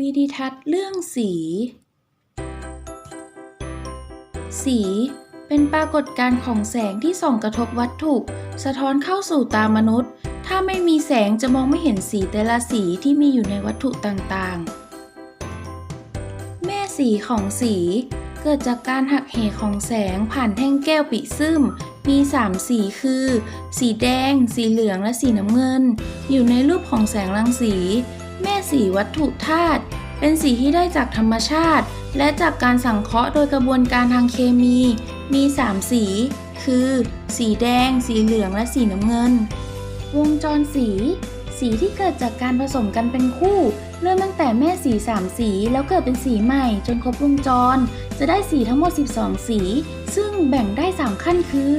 วิดิทัศน์เรื่องสี สีเป็นปรากฏการณ์ของแสงที่ส่องกระทบวัตถุ สะท้อนเข้าสู่ตามนุษย์ ถ้าไม่มีแสงจะมองไม่เห็นสีแต่ละสีที่มีอยู่ในวัตถุต่างๆ แม่สีของสี เกิดจากการหักเหของแสงผ่านแท่งแก้วปิซึมมี 3 สีคือ สีแดง สีเหลืองและสีน้ำเงิน อยู่ในรูปของแสงรังสี สีวัตถุธาตุเป็นสีที่ได้จากธรรมชาติ และจากการสังเคราะห์โดยกระบวนการทางเคมี มี 3 สี คือ สีแดง สีเหลืองและสีน้ำเงิน วงจรสี สีที่เกิดจากการผสมกันเป็นคู่ เริ่มตั้งแต่แม่สี 3 สีแล้วเกิดเป็นสีใหม่ จนครบวงจร จะได้สีทั้งหมด 12 สี ซึ่งแบ่งได้ 3 ขั้นคือ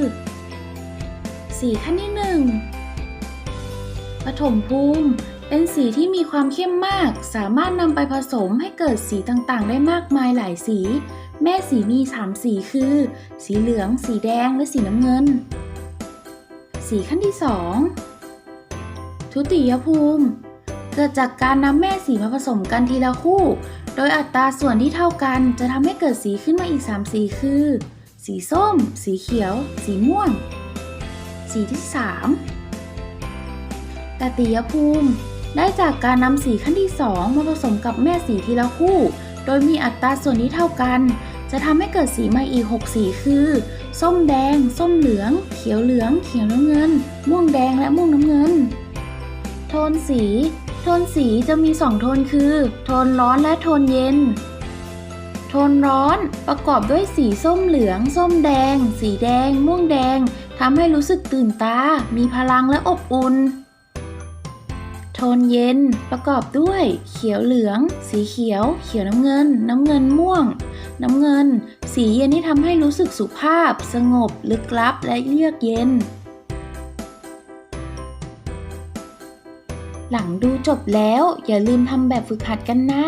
สีขั้นที่ 1ปฐมภูมิ เป็นสีที่มีความเข้มมาก สามารถนำไปผสมให้เกิดสีต่างๆ ได้มากมายหลายสี แม่สีมี 3 สีคือ สีเหลือง สีแดง และสีน้ำเงิน สีขั้นที่ 2 ทุติยภูมิ เกิดจากการนำแม่สีมาผสมกันทีละคู่ โดยอัตราส่วนที่เท่ากันจะทำให้เกิดสีขึ้นมาอีก 3 สีคือ สีส้ม สีเขียว สีม่วง สีที่ 3ตติยภูมิ ได้จากการนำสีขั้นที่ 2 มาผสมกับแม่สีทีละคู่ โดยมีอัตราส่วนที่เท่ากัน จะทำให้เกิดสีมาอีก 6 สีคือ ส้มแดง ส้มเหลือง เขียวเหลือง เขียวน้ำเงิน ม่วงแดงและม่วงน้ำเงิน โทนสี โทนสีจะมี 2 โทนคือ โทนร้อนและโทนเย็น โทนร้อนประกอบด้วยสีส้มเหลือง ส้มแดง สีแดง ม่วงแดงทำให้รู้สึกตื่นตา มีพลังและอบอุ่น โทนเย็น ประกอบด้วย เขียวเหลือง สีเขียว เขียวน้ำเงิน น้ำเงินม่วง น้ำเงิน สีเย็นที่ทำให้รู้สึกสุภาพ สงบ ลึกลับ และเยือกเย็น หลังดูจบแล้ว อย่าลืมทำแบบฝึกหัดกันนะ